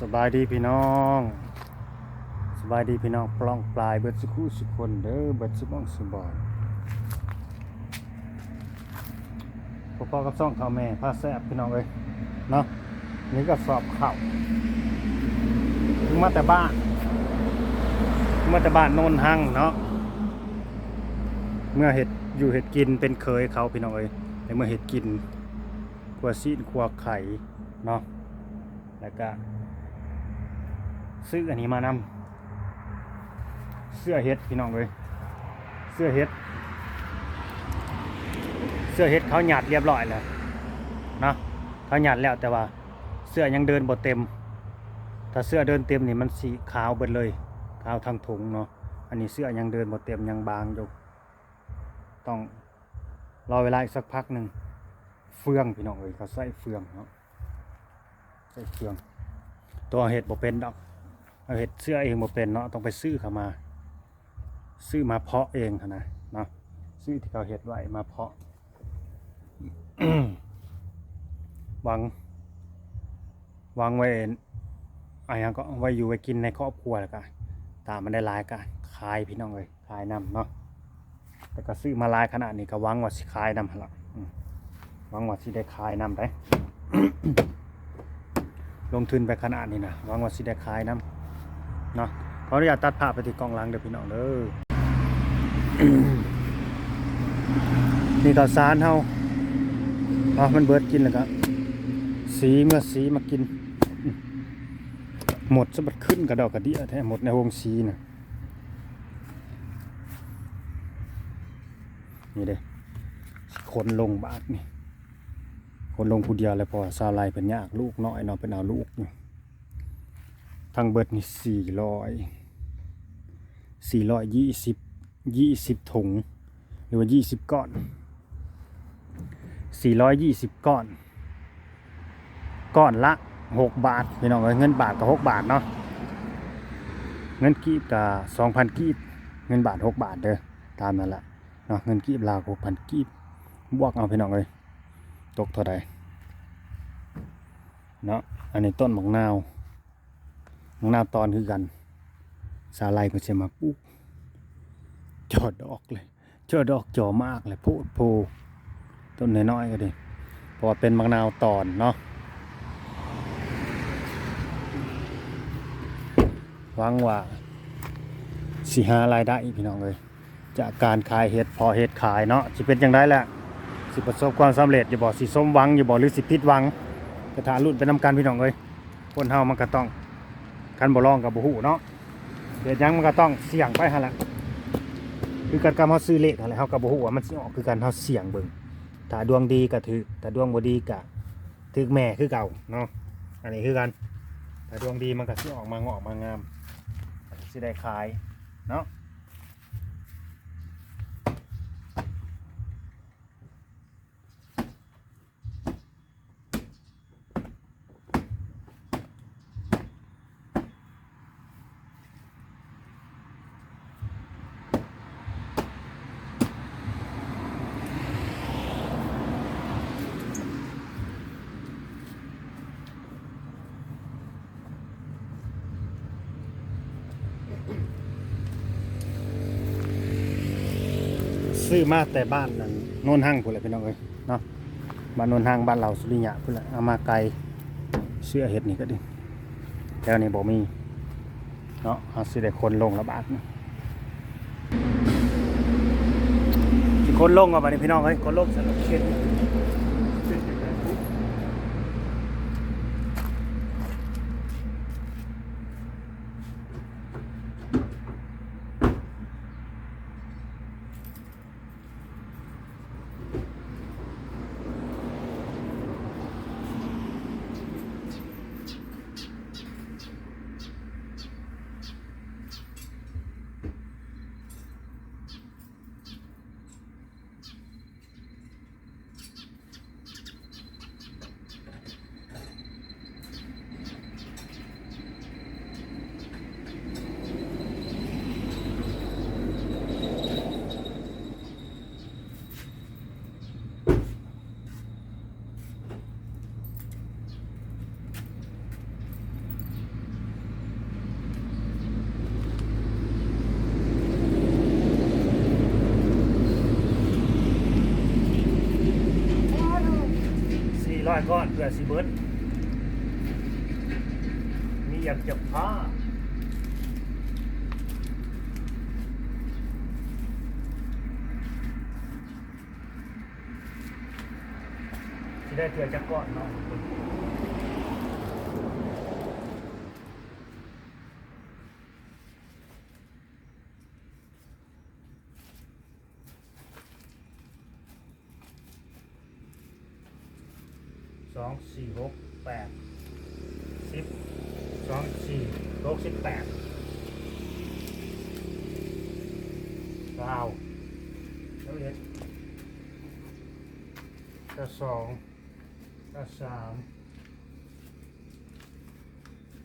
สบายดีพี่น้อง สบายดีพี่น้องปล้องปลายเบิดสุขุสุคนเด้อเบิดสุบ้องสุบอนพ่อๆกับซ่องข้าวแม่พาแซบพี่น้องเลยเนาะนี่ก็สอบเพิ่งมาแต่บ้านมาแต่บ้านโนนหังเนาะเมื่อเห็ดอยู่เห็ดกินเป็นเคยเขาพี่น้องเอ้ยแต่เมื่อเห็ดกินครัวซีนครัวไข่เนาะแล้วก็ ซื้ออันนี้มานำเสื้อเฮ็ดพี่น้องเลยเสื้อเฮ็ด เสื้อเฮ็ดเขาหยาดเรียบร้อยแล้วเนาะเขาหยาดแล้วแต่ว่าเสื้อยังเดินบ่เต็ม ถ้าเสื้อเดินเต็มนี่มันสีขาวเบิดเลย ขาวทั้งถุงเนาะ อันนี้เสื้อยังเดินบ่เต็มยังบางอยู่ ต้องรอเวลาอีกสักพักหนึ่งเฟืองพี่น้องเอ้ยเขาใส่เฟืองเนาะใส่เครื่อง ตัวเห็ดบ่เป็นดอก เอาเห็ดเสื้อเองบ่เป็นเนาะต้องไปซื้อเขามา ซื้อมาเพาะเองนะเนาะซื้อที่เขาเห็ดไว้มาเพาะหวังวังไว้อะไรก็ไว้อยู่ไว้กินในครอบครัวแล้วก็ตามมันได้หลายกันขายพี่น้องเลยขายนำเนาะแต่ก็ซื้อมาลายขนาดนี้ก็หวังว่าสิขายนำหั่นละหวังว่าสิได้ขายนำได้ลงทุนไปขนาดนี้นะหวังว่าสิได้ขายนำ เนาะขออนุญาตตัดภาพไปที่กล้องหลังเด้อพี่น้องเด้อนี่ต่อสารเฮาเอามันเบิดกินแล้วก็สีเมื่อสีมากิน หมดสะบัดขึ้นกระดอกกระเดียแท้หมดในวงสีน่ะนี่เด้คนลงบาทนี่คนลงผู้เดียวเลยพอซาลายเป็นยากลูกน้อยเนาะเป็นเอาลูกอยู่ ทางเบิดนี่สี่ร้อยสี่ร้อยยี่สิบยี่สิบถุง หรือว่ายี่สิบก้อนสี่ร้อยยี่สิบก้อน ก้อนละหกบาทพี่น้องเงินบาทกับหกบาทเนาะเงินกีบกับสองพันกีบ เงินบาทหกบาทเด้อตามนั่นแหละเนาะเงินกีบลาวหกพันกีบบวกเอาพี่น้องเอ้ยตกเท่าใดเนาะอันนี้ต้นหมังนาว มังนาตอนคือกัน สาลายมันจะมาปุ๊บจอดดอกเลยจอดดอกจอมากเลยโพดโพต้นน้อยๆก็ดีเพราะว่าเป็นมังนาวตอนเนาะหวังว่าสิหารายได้พี่น้องเลยจากการขายเห็ดพอเห็ดขายเนาะจะเป็นอย่างไรแหละสิประสบความสำเร็จอย่าบอกสิสมหวังอย่าบอกหรือสิผิดหวังกระถารุ่นเป็นนำการพี่น้องเลยคนเฮามันก็ต้อง คันบ่ลองกับบ่ฮู้เนาะเฮ็ดหยังมันก็ต้องเสี่ยงไปหั่นแหละคือการกำเฮาซื้อเลขหั่นแหละเฮาก็บ่ฮู้ว่ามันสิออกคือกันเฮาเสี่ยงเบิ่งถ้าดวงดีก็ถือถ้าดวงบ่ดีก็ถือแม่คือเก่าเนาะอันนี้คือกันถ้าดวงดีมันก็สิออกมางอกมางามสิได้ขายเนาะ ซื้อมาแต่บ้านนั่นโนนห้างพุ่นแหละพี่น้องเอ้ยเนาะบ้านโนนห้างบ้านเราสุริยะพุ่นแหละเอามาไกลเสื้อเห็ดนี่ก็ดีแถวนี้บ่มีเนาะเอาสิได้คนลงละบาทนะคนลงเอาบัดนี้พี่น้องเอ้ยคนลงสนุกเช่น ก้อนเพื่อสิเบิร์ดมีอยากจะผ้าที่ได้เถื่อจะก้อนเนาะส องสี่หกแปดสิบสองสี่หกสิบแปดเก้าแล้วเอ็ดก็สองก็สาม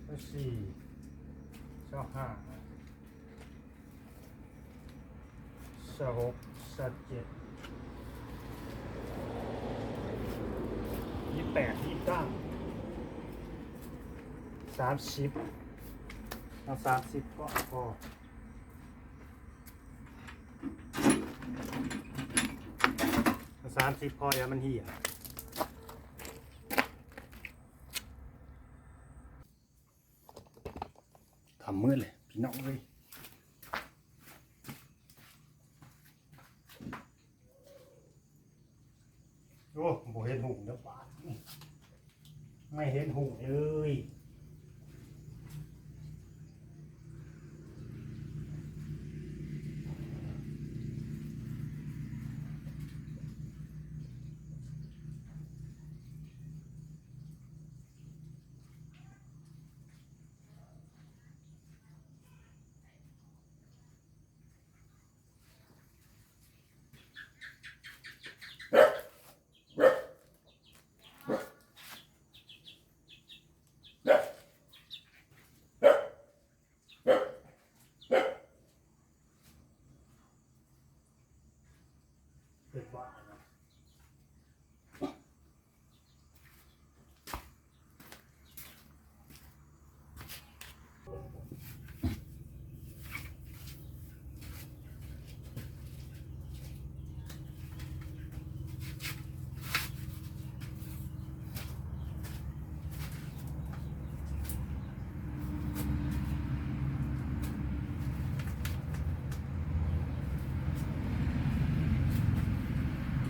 ก็สี่ก็ห้าสหกสเจ็ดยี่ แปดยี่เก้าสามสิบเอาสามสิบก็พอสามสิบพออย่ามันเหี่ยทำมืดเลย พี่น้องเลยโอ้โหเห็นหุ่งเด้อบาดนี่ไม่ เห็นหุ่งเลย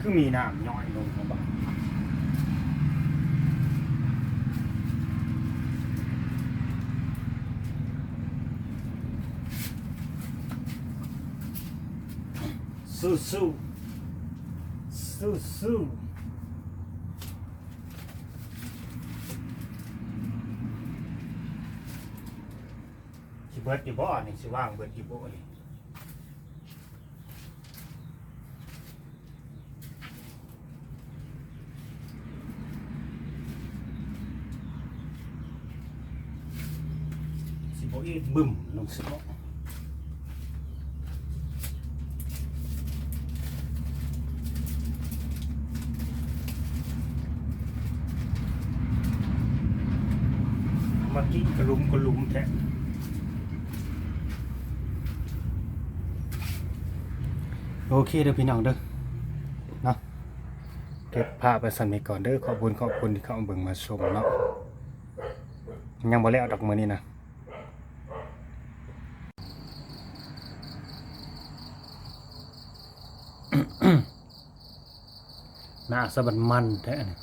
คือมีน้ำย่อยลงมาบ้างสู้สู้สู้สู้สิเบิดกี่บ่อนี่สิว่างเบิดกี่บ่อนี่ สิ บึ้มลงสิบมากินกระลุมกระลุมแท้โอเคเด้อพี่น้องเด้อเนาะเก็บภาพไปสั่นไปก่อนเด้อขอบคุณขอบคุณที่เข้ามาเบิ่งมาชมเนาะยังบ่แล้วดอกมือนี้นะ หน้าสะบันมันแท้นี่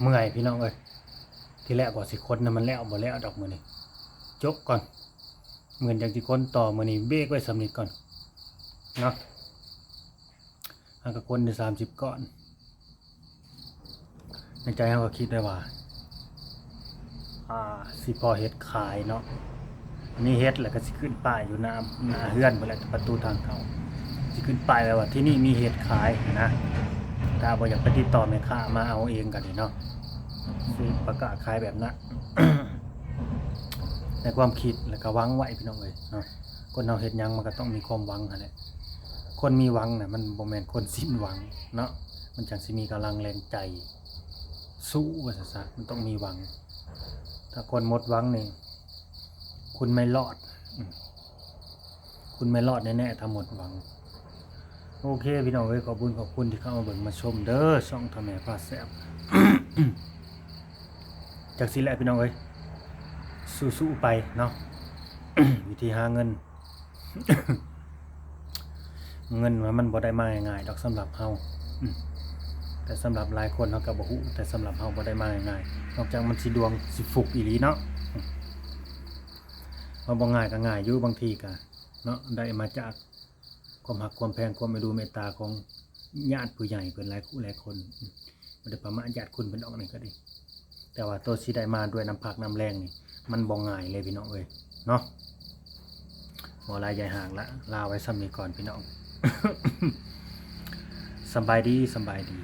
เมื่อยพี่น้องเอ้ยที่แรกว่าสิคนนะมันแล้วบ่แล้วดอกมือนี้จบก่อนเหมือนอย่างที่คนต่อมือนี้เบรกไว้สำนิทก่อนเนาะหากคนได้สามสิบก้อนในใจเขาก็คิดได้ว่า อ่าสิพอเฮ็ดขายเนาะอันนี้เฮ็ดแล้วก็สิขึ้นป้ายอยู่หน้าหน้าเฮือนไปแล้วประตูทางเข้า สิขึ้นไป้ายไว้ว่าที่นี่มีเฮ็ดขายนะถ้าบอยากไปติดต่อแม่ค้ามาเอาเองกันนี่เนาะสิประกาศขายแบบนั้นในความคิดแล้วก็วังไว้พี่น้องเอ้ยเนาะคนเราเฮ็ดยังมันก็ต้องมีความหวังหั่นแหละคนมีหวังน่ะมันบ่แมนคนสิ้นหวังเนาะมันจังสิมีกำลังแรงใจ สู้ว่าซะมันต้องมีหวัง ถ้าคนหมดหวังนี่คุณไม่รอด คุณไม่รอดแน่ๆถ้าหมดหวัง โอเคพี่น้องเอ้ยขอบคุณขอบคุณที่เข้ามาเบิ่งมาชมเด้อช่องทำแม่พาแซ่บจากสิแหละพี่น้องเอ้ยสู้ๆไปเนาะวิธีหาเงิน เงินมันบ่ได้มาง่ายๆดอกสำหรับเฮาแต่สำหรับหลายคนเฮาก็บ่ฮู้แต่สำหรับเฮาบ่ได้มาง่ายๆนอกจากมันสิดวงสิฟุกอีหลีเนาะมว่าบ่ง่ายก็ง่ายอยู่บางทีก็เนาะได้มาจาก ความหักความแพงความไม่ดูเมตตาของญาติผู้ใหญ่เพิ่นหลายคู่หลายคนมบ่ได้ประมาทญาติคุณเพิ่นออกนี่ก็ดี แต่ว่าตัวสิได้มาด้วยน้ำพักน้ำแรงนี่มันบ่ง่ายเลยพี่น้องเอ้ยเนาะพอลายใหญ่ห่างละลาไว้ซ้ำนี้ก่อนพี่น้องสบายดีสบายดี